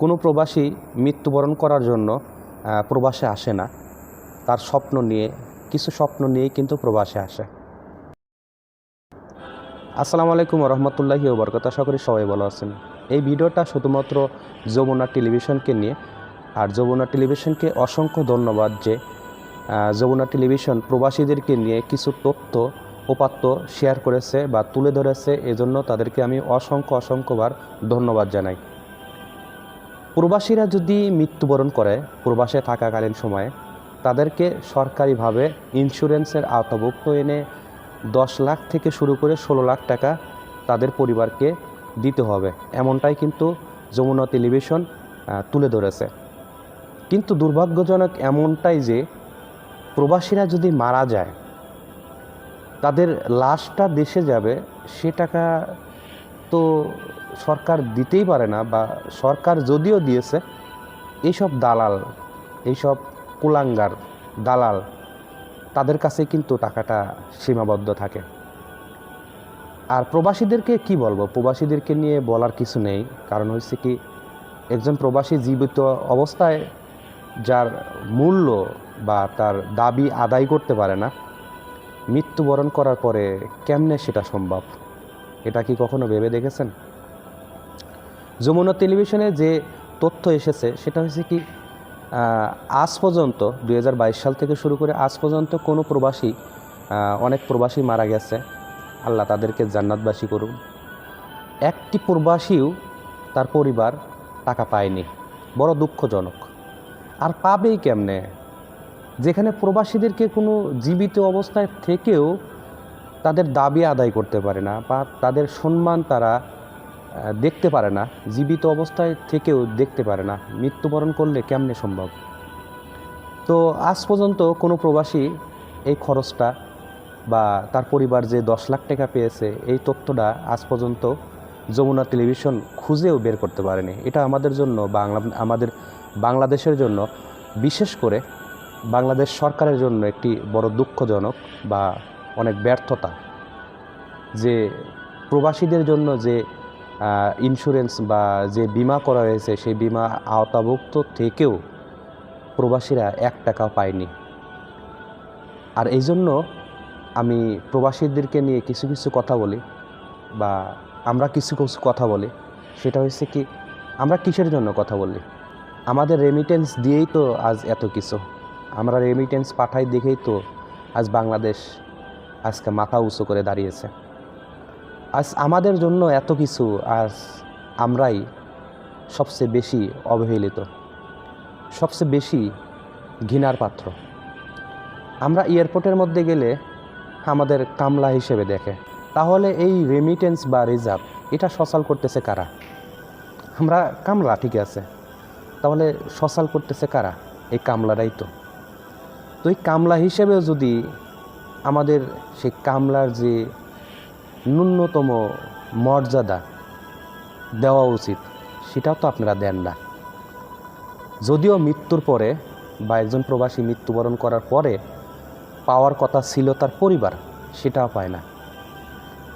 কোনো প্রবাসী মৃত্যুবরণ করার জন্য প্রবাসে আসে না। তার স্বপ্ন নিয়ে, কিছু স্বপ্ন নিয়েই কিন্তু প্রবাসে আসে। আসসালামু আলাইকুম রহমতুল্লাহি ওবরকত। আশা করি সবাই ভালো আছেন। এই ভিডিওটা শুধুমাত্র যমুনা টেলিভিশনকে নিয়ে। আর যমুনা টেলিভিশনকে অসংখ্য ধন্যবাদ যে যমুনা টেলিভিশন প্রবাসীদেরকে নিয়ে কিছু তথ্য, উপাত্ত শেয়ার করেছে বা তুলে ধরেছে। এজন্য তাদেরকে আমি অসংখ্য, অসংখ্যবার ধন্যবাদ জানাই। প্রবাসীরা যদি মৃত্যুবরণ করে প্রবাসে থাকাকালীন সময়ে, তাদেরকে সরকারিভাবে ইন্স্যুরেন্সের আওতাভুক্ত এনে দশ লাখ থেকে শুরু করে ষোলো লাখ টাকা তাদের পরিবারকে দিতে হবে। এমনটাই কিন্তু যমুনা টেলিভিশন তুলে ধরেছে। কিন্তু দুর্ভাগ্যজনক এমনটাই যে, প্রবাসীরা যদি মারা যায়, তাদের লাশটা দেশে যাবে, সে টাকা তো সরকার দিতেই পারে না বা সরকার যদিও দিয়েছে, এইসব দালাল, এইসব কুলাঙ্গার, দালাল, তাদের কাছে কিন্তু টাকাটা সীমাবদ্ধ থাকে। আর প্রবাসীদেরকে কি বলব? প্রবাসীদেরকে নিয়ে বলার কিছু নেই। কারণ হচ্ছে কি, একজন প্রবাসী জীবিত অবস্থায় যার মূল্য বা তার দাবি আদায় করতে পারে না, মৃত্যুবরণ করার পরে কেমনে সেটা সম্ভব? এটা কি কখনো ভেবে দেখেছেন? যমুনা টেলিভিশনে যে তথ্য এসেছে, সেটা হচ্ছে কি আজ পর্যন্ত দু হাজার বাইশ সাল থেকে শুরু করে আজ পর্যন্ত কোনো প্রবাসী অনেক প্রবাসী মারা গেছে। আল্লাহ তাদেরকে জান্নাতবাসী করুন। একটি প্রবাসীও তার পরিবার টাকা পায়নি। বড় দুঃখজনক। আর পাবেই কেমনে? যেখানে প্রবাসীদেরকে কোনো জীবিত অবস্থায় থেকেও তাদের দাবি আদায় করতে পারে না বা তাদের সম্মান তারা দেখতে পারে না, জীবিত অবস্থায় থেকেও দেখতে পারে না। মৃত্যুবরণ করলে কেমনে সম্ভব? তো আজ পর্যন্ত কোনো প্রবাসী এই খরচটা বা তার পরিবার যে দশ লাখ টাকা পেয়েছে, এই তথ্যটা আজ পর্যন্ত যমুনা টেলিভিশন খুঁজেও বের করতে পারেনি। এটা আমাদের জন্য, বাংলা, আমাদের বাংলাদেশের জন্য বিশেষ করে বাংলাদেশ সরকারের জন্য একটি বড় দুঃখজনক বা অনেক ব্যর্থতা। যে প্রবাসীদের জন্য যে ইন্স্যুরেন্স বা যে বিমা করা হয়েছে, সেই বিমা আওতাভুক্ত থেকেও প্রবাসীরা এক টাকা পায়নি। আর এই জন্য আমি প্রবাসীদেরকে নিয়ে কিছু কিছু কথা বলি বা আমরা কিছু কিছু কথা বলি। সেটা হচ্ছে কি, আমরা কিসের জন্য কথা বলি? আমাদের রেমিটেন্স দিয়েই তো আজ এত কিছু। আমরা রেমিটেন্স পাঠাই দেখেই তো আজ বাংলাদেশ আজকে মাথা উঁচু করে দাঁড়িয়েছে। আজ আমাদের জন্য এত কিছু আজ আমরাই সবচেয়ে বেশি অবহেলিত, সবচেয়ে বেশি ঘৃণার পাত্র। আমরা এয়ারপোর্টের মধ্যে গেলে আমাদের কামলা হিসেবে দেখে। তাহলে এই রেমিটেন্স বা রিজার্ভ এটা সচাল করতেছে কারা? আমরা কামলা, ঠিক আছে। তাহলে সচাল করতেছে কারা? এই কামলারাই তো। তো এই কামলা হিসেবেও যদি আমাদের সেই কামলার যে ন্যূনতম মর্যাদা দেওয়া উচিত। সেটাও তো আপনারা দেন না। যদিও মৃত্যুর পরে বা একজন প্রবাসী মৃত্যুবরণ করার পরে পাওয়ার কথা ছিল তার পরিবার, সেটাও পায় না।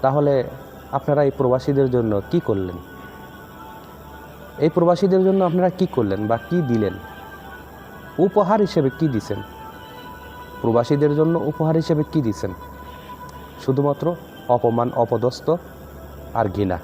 তাহলে আপনারা এই প্রবাসীদের জন্য কি করলেন? এই প্রবাসীদের জন্য আপনারা কি করলেন বা কি দিলেন? উপহার হিসেবে কি দিছেন? প্রবাসীদের জন্য উপহার হিসেবে কি দিছেন? শুধুমাত্র অপমান অপদস্থ আর ঘৃণা।